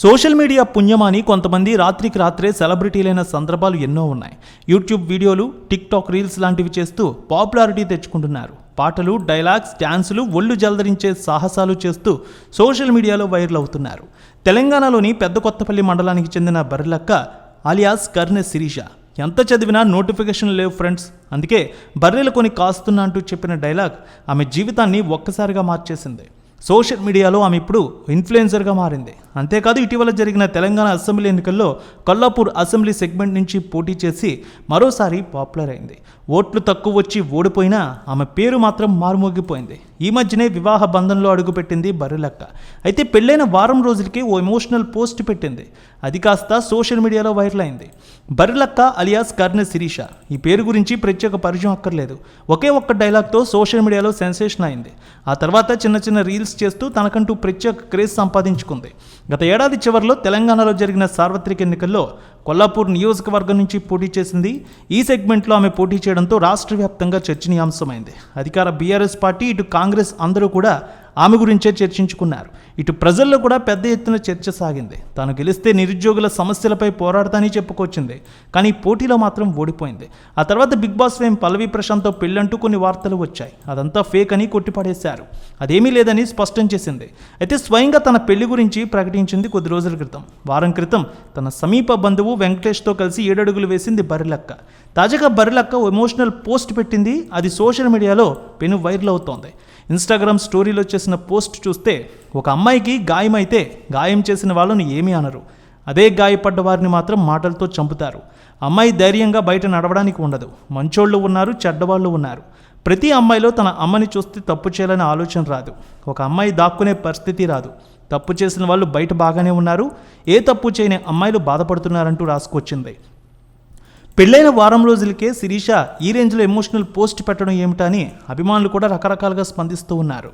Social media పుణ్యమాని కొంతమంది రాత్రికి రాత్రే సెలబ్రిటీలైన సందర్భాలు ఎన్నో ఉన్నాయి. యూట్యూబ్ వీడియోలు టిక్ టాక్ రీల్స్ లాంటివి చేస్తూ పాపులారిటీ తెచ్చుకుంటున్నారు. పాటలు డైలాగ్స్ డ్యాన్సులు ఒళ్ళు జలదరించే సాహసాలు చేస్తూ సోషల్ మీడియాలో వైరల్ అవుతున్నారు. తెలంగాణలోని పెద్ద కొత్తపల్లి మండలానికి చెందిన బర్రెలక్క అలియాస్ కర్ణె శిరీష. ఎంత చదివినా నోటిఫికేషన్ లేవు ఫ్రెండ్స్. అందుకే బర్రెలు కొని కాస్తున్నా అంటూ చెప్పిన డైలాగ్ ఆమె జీవితాన్ని ఒక్కసారిగా మార్చేసింది. సోషల్ మీడియాలో ఆమె ఇప్పుడు ఇన్ఫ్లుయెన్సర్గా మారింది. అంతేకాదు ఇటీవల జరిగిన తెలంగాణ అసెంబ్లీ ఎన్నికల్లో కొల్లాపూర్ అసెంబ్లీ సెగ్మెంట్ నుంచి పోటీ చేసి మరోసారి పాపులర్ అయింది. ఓట్లు తక్కువ వచ్చి ఓడిపోయినా ఆమె పేరు మాత్రం మారుమోగిపోయింది. ఈ మధ్యనే వివాహ బంధంలో అడుగుపెట్టింది బర్రెలక్క. అయితే పెళ్ళైన వారం రోజులకి ఓ ఎమోషనల్ పోస్ట్ పెట్టింది. అది కాస్త సోషల్ మీడియాలో వైరల్ అయింది. బర్రెలక్క అలియాస్ కర్ణ శిరీష. ఈ పేరు గురించి ప్రత్యేక పరిచయం అక్కర్లేదు. ఒకే ఒక్క డైలాగ్తో సోషల్ మీడియాలో సెన్సేషన్ అయింది. ఆ తర్వాత చిన్న చిన్న రీల్స్ చేస్తూ తనకంటూ ప్రత్యేక క్రేజ్ సంపాదించుకుంది. గత ఏడాది చివరిలో తెలంగాణలో జరిగిన సార్వత్రిక ఎన్నికల్లో కొల్లాపూర్ నియోజకవర్గం నుంచి పోటీ చేసింది. ఈ సెగ్మెంట్లో ఆమె పోటీ చేయడంతో రాష్ట్ర వ్యాప్తంగా చర్చనీయాంశమైంది. అధికార బీఆర్ఎస్ పార్టీ ఇటు కాంగ్రెస్ అందరూ కూడా ఆమె గురించే చర్చించుకున్నారు. ఇటు ప్రజల్లో కూడా పెద్ద ఎత్తున చర్చ సాగింది. తాను గెలిస్తే నిరుద్యోగుల సమస్యలపై పోరాడతాని చెప్పుకొచ్చింది. కానీ పోటీలో మాత్రం ఓడిపోయింది. ఆ తర్వాత బిగ్ బాస్ ఫేమ్ పల్లవి ప్రశాంత్తో పెళ్ళంటూ కొన్ని వార్తలు వచ్చాయి. అదంతా ఫేక్ అని కొట్టిపడేశారు. అదేమీ లేదని స్పష్టం చేసింది. అయితే స్వయంగా తన పెళ్ళి గురించి ప్రకటించింది కొద్ది రోజుల క్రితం. వారం క్రితం తన సమీప బంధువు వెంకటేష్తో కలిసి ఏడడుగులు వేసింది బర్రెలక్క తాజాగా బర్రెలక్క ఎమోషనల్ పోస్ట్ పెట్టింది. అది సోషల్ మీడియాలో పెను వైరల్ అవుతోంది. ఇన్స్టాగ్రామ్ స్టోరీలో చేసిన పోస్ట్ చూస్తే ఒక అమ్మాయికి గాయమైతే గాయం చేసిన వాళ్ళను ఏమీ అనరు. అదే గాయపడ్డ వారిని మాత్రం మాటలతో చంపుతారు. అమ్మాయి ధైర్యంగా బయట నడవడానికి ఉండదు. మంచోళ్ళు ఉన్నారు చెడ్డవాళ్ళు ఉన్నారు. ప్రతి అమ్మాయిలో తన అమ్మని చూస్తే తప్పు చేయాలనే ఆలోచన రాదు. ఒక అమ్మాయి దాక్కునే పరిస్థితి రాదు. తప్పు చేసిన వాళ్ళు బయట బాగానే ఉన్నారు. ఏ తప్పు చేయని అమ్మాయిలు బాధపడుతున్నారంటూ రాసుకొచ్చింది. పెళ్ళైన వారం రోజులకే శిరీష ఈ రేంజ్లో ఎమోషనల్ పోస్ట్ పెట్టడం ఏమిటని అభిమానులు కూడా రకరకాలుగా స్పందిస్తూ ఉన్నారు.